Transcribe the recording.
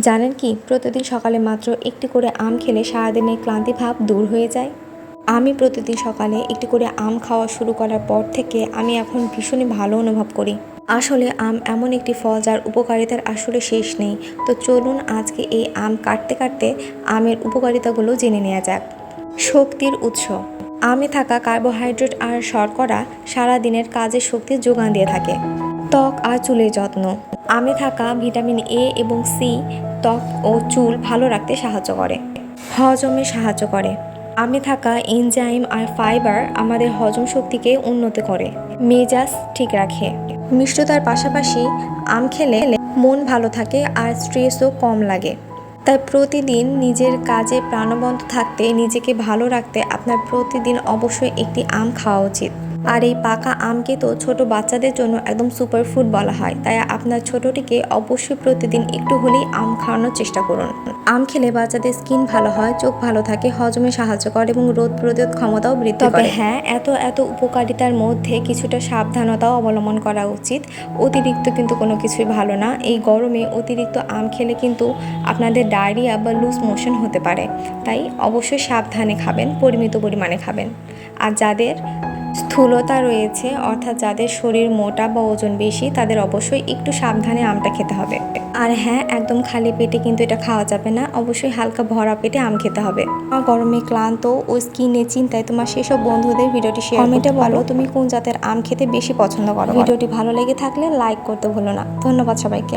জানেন কি, প্রতিদিন সকালে মাত্র একটি করে আম খেলে সারাদিনের ক্লান্তি ভাব দূর হয়ে যায়। আমি প্রতিদিন সকালে একটি করে আম খাওয়া শুরু করার পর থেকে আমি এখন ভীষণই ভালো অনুভব করি। আসলে আম এমন একটি ফল যার উপকারিতার আসলে শেষ নেই। তো চলুন আজকে এই আম কাটতে কাটতে আমের উপকারিতাগুলো জেনে নেওয়া যাক। শক্তির উৎস। আমে থাকা কার্বোহাইড্রেট আর শর্করা সারা দিনের কাজে শক্তির যোগান দিয়ে থাকে। ত্বক আর চুলের যত্ন। আমে থাকা ভিটামিন এ এবং সি, ত্বক ও চুল ভালো রাখতে সাহায্য করে। হজমে সাহায্য করে। আমে থাকা এনজাইম আর ফাইবার আমাদের হজম শক্তিকে উন্নত করে। মেজাজ ঠিক রাখে। মিষ্টতার পাশাপাশি আম খেলে মন ভালো থাকে আর স্ট্রেসও কম লাগে। তাই প্রতিদিন নিজের কাজে প্রাণবন্ত থাকতে, নিজেকে ভালো রাখতে আপনার প্রতিদিন অবশ্যই একটি আম খাওয়া উচিত। আর এই পাকা আমকে তো ছোট বাচ্চাদের জন্য একদম সুপার ফুড বলা হয়। তাই আপনার ছোটটিকে অবশ্যই প্রতিদিন একটু হলেই আম খাওয়ানোর চেষ্টা করুন। আম খেলে বাচ্চাদের স্কিন ভালো হয় চোখ ভালো থাকে হজমে সাহায্য করে এবং রোদ প্রতিরোধ ক্ষমতাও বৃদ্ধি করে। হ্যাঁ এত এত উপকারিতার মধ্যে কিছুটা সাবধানতাও অবলম্বন করা উচিত। অতিরিক্ত কিন্তু কোনো কিছুই ভালো না। এই গরমে অতিরিক্ত আম খেলে কিন্তু আপনাদের ডায়রিয়া বা লুজ মোশন হতে পারে। তাই অবশ্যই সাবধানে খাবেন পরিমিত পরিমাণে খাবেন। আর যাদের স্থূলতা রয়েছে অর্থাৎ যাদের শরীর মোটা বা ওজন বেশি তাদের অবশ্যই একটু সাবধানে আমটা খেতে হবে। আর হ্যাঁ একদম খালি পেটে কিন্তু এটা খাওয়া যাবে না অবশ্যই হালকা ভরা পেটে আম খেতে হবে। গরমে ক্লান্ত ও স্কিনে চিন্তায় তোমার সেসব বন্ধুদের ভিডিওটি শেয়ার কমেন্টে বলো তুমি কোন জাতের আম খেতে বেশি পছন্দ করো। ভিডিওটি ভালো লেগে থাকলে লাইক করতে ভুলো না। ধন্যবাদ সবাইকে।